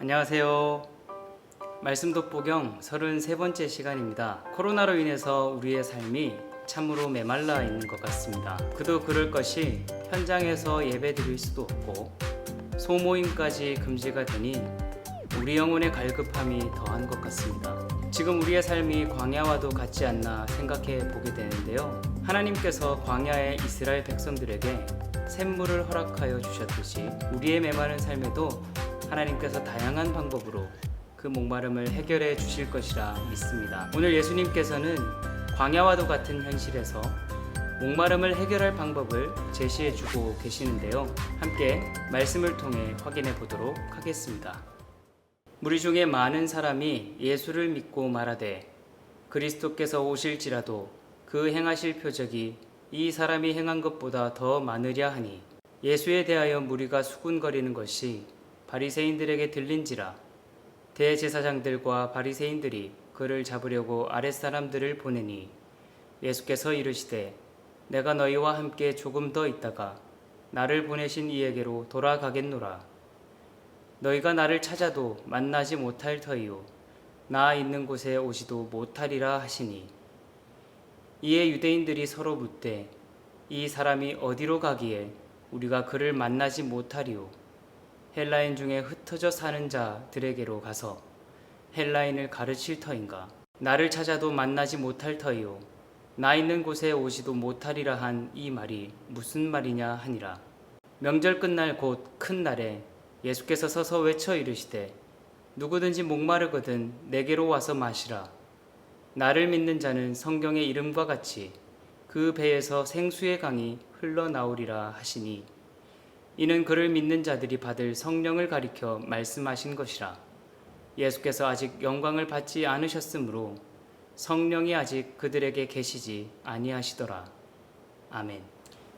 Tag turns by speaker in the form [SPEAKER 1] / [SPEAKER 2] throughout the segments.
[SPEAKER 1] 안녕하세요. 말씀 돋보경 33번째 시간입니다. 코로나로 인해서 우리의 삶이 참으로 메말라 있는 것 같습니다. 그도 그럴 것이 현장에서 예배 드릴 수도 없고 소모임까지 금지가 되니 우리 영혼의 갈급함이 더한 것 같습니다. 지금 우리의 삶이 광야와도 같지 않나 생각해 보게 되는데요. 하나님께서 광야의 이스라엘 백성들에게 샘물을 허락하여 주셨듯이 우리의 메마른 삶에도 하나님께서 다양한 방법으로 그 목마름을 해결해 주실 것이라 믿습니다. 오늘 예수님께서는 광야와도 같은 현실에서 목마름을 해결할 방법을 제시해 주고 계시는데요. 함께 말씀을 통해 확인해 보도록 하겠습니다. 무리 중에 많은 사람이 예수를 믿고 말하되 그리스도께서 오실지라도 그 행하실 표적이 이 사람이 행한 것보다 더 많으랴 하니 예수에 대하여 무리가 수군거리는 것이 바리새인들에게 들린지라. 대제사장들과 바리새인들이 그를 잡으려고 아랫사람들을 보내니 예수께서 이르시되 내가 너희와 함께 조금 더 있다가 나를 보내신 이에게로 돌아가겠노라. 너희가 나를 찾아도 만나지 못할 터이요 나 있는 곳에 오지도 못하리라 하시니. 이에 유대인들이 서로 묻되 이 사람이 어디로 가기에 우리가 그를 만나지 못하리요 헬라인 중에 흩어져 사는 자들에게로 가서 헬라인을 가르칠 터인가? 나를 찾아도 만나지 못할 터이요. 나 있는 곳에 오지도 못하리라 한 이 말이 무슨 말이냐 하니라. 명절 끝날 곧 큰 날에 예수께서 서서 외쳐 이르시되 누구든지 목마르거든 내게로 와서 마시라. 나를 믿는 자는 성경의 이름과 같이 그 배에서 생수의 강이 흘러나오리라 하시니 이는 그를 믿는 자들이 받을 성령을 가리켜 말씀하신 것이라 예수께서 아직 영광을 받지 않으셨으므로 성령이 아직 그들에게 계시지 아니하시더라 아멘.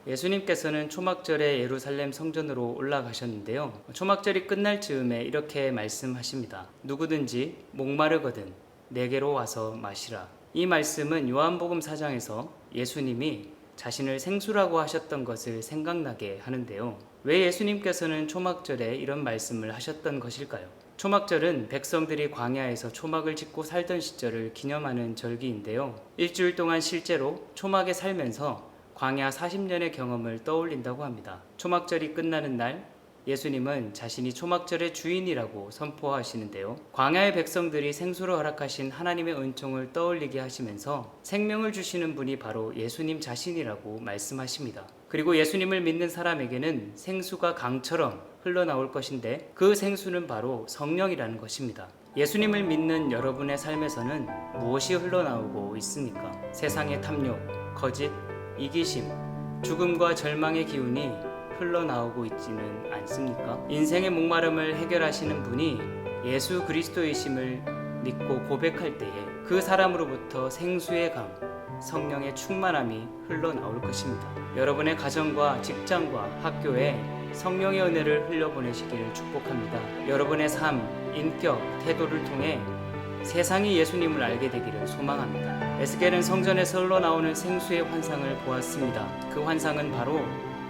[SPEAKER 1] 예수님께서는 초막절에 예루살렘 성전으로 올라가셨는데요. 초막절이 끝날 즈음에 이렇게 말씀하십니다. 누구든지 목마르거든 내게로 와서 마시라. 이 말씀은 요한복음 4장에서 예수님이 자신을 생수라고 하셨던 것을 생각나게 하는데요. 왜 예수님께서는 초막절에 이런 말씀을 하셨던 것일까요? 초막절은 백성들이 광야에서 초막을 짓고 살던 시절을 기념하는 절기인데요. 일주일 동안 실제로 초막에 살면서 광야 40년의 경험을 떠올린다고 합니다. 초막절이 끝나는 날 예수님은 자신이 초막절의 주인이라고 선포하시는데요. 광야의 백성들이 생수를 허락하신 하나님의 은총을 떠올리게 하시면서 생명을 주시는 분이 바로 예수님 자신이라고 말씀하십니다. 그리고 예수님을 믿는 사람에게는 생수가 강처럼 흘러나올 것인데 그 생수는 바로 성령이라는 것입니다. 예수님을 믿는 여러분의 삶에서는 무엇이 흘러나오고 있습니까? 세상의 탐욕, 거짓, 이기심, 죽음과 절망의 기운이 흘러나오고 있지는 않습니까? 인생의 목마름을 해결하시는 분이 예수 그리스도이심을 믿고 고백할 때에 그 사람으로부터 생수의 강, 성령의 충만함이 흘러나올 것입니다. 여러분의 가정과 직장과 학교에 성령의 은혜를 흘려보내시기를 축복합니다. 여러분의 삶, 인격, 태도를 통해 세상이 예수님을 알게 되기를 소망합니다. 에스겔은 성전에서 흘러나오는 생수의 환상을 보았습니다. 그 환상은 바로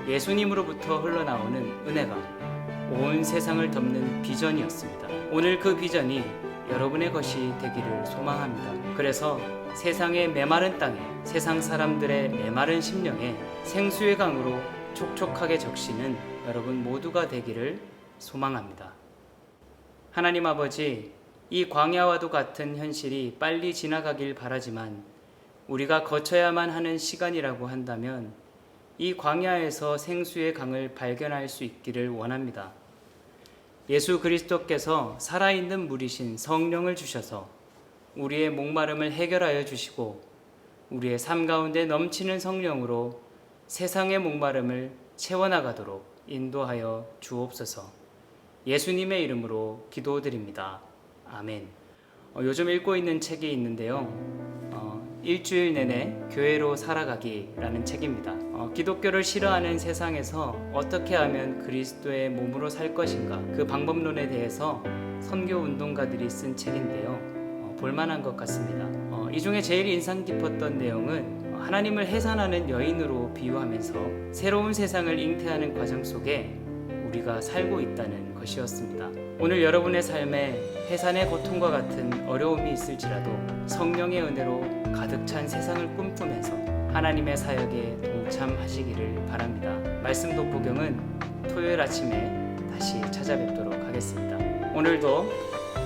[SPEAKER 1] 예수님으로부터 흘러나오는 은혜가 온 세상을 덮는 비전이었습니다. 오늘 그 비전이 여러분의 것이 되기를 소망합니다. 그래서 세상의 메마른 땅에 세상 사람들의 메마른 심령에 생수의 강으로 촉촉하게 적시는 여러분 모두가 되기를 소망합니다. 하나님 아버지, 이 광야와도 같은 현실이 빨리 지나가길 바라지만 우리가 거쳐야만 하는 시간이라고 한다면 이 광야에서 생수의 강을 발견할 수 있기를 원합니다. 예수 그리스도께서 살아있는 물이신 성령을 주셔서 우리의 목마름을 해결하여 주시고 우리의 삶 가운데 넘치는 성령으로 세상의 목마름을 채워나가도록 인도하여 주옵소서. 예수님의 이름으로 기도드립니다. 아멘. 어, 요즘 읽고 있는 책이 있는데요. 어, 일주일 내내 교회로 살아가기라는 책입니다. 어, 기독교를 싫어하는 세상에서 어떻게 하면 그리스도의 몸으로 살 것인가 그 방법론에 대해서 선교 운동가들이 쓴 책인데요. 어, 볼만한 것 같습니다. 어, 이 중에 제일 인상 깊었던 내용은 하나님을 해산하는 여인으로 비유하면서 새로운 세상을 잉태하는 과정 속에 우리가 살고 있다는 것이었습니다. 오늘 여러분의 삶에 해산의 고통과 같은 어려움이 있을지라도 성령의 은혜로 가득 찬 세상을 꿈꾸면서 하나님의 사역에 동참하시기를 바랍니다. 말씀 돋보경은 토요일 아침에 다시 찾아뵙도록 하겠습니다. 오늘도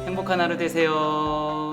[SPEAKER 1] 행복한 하루 되세요.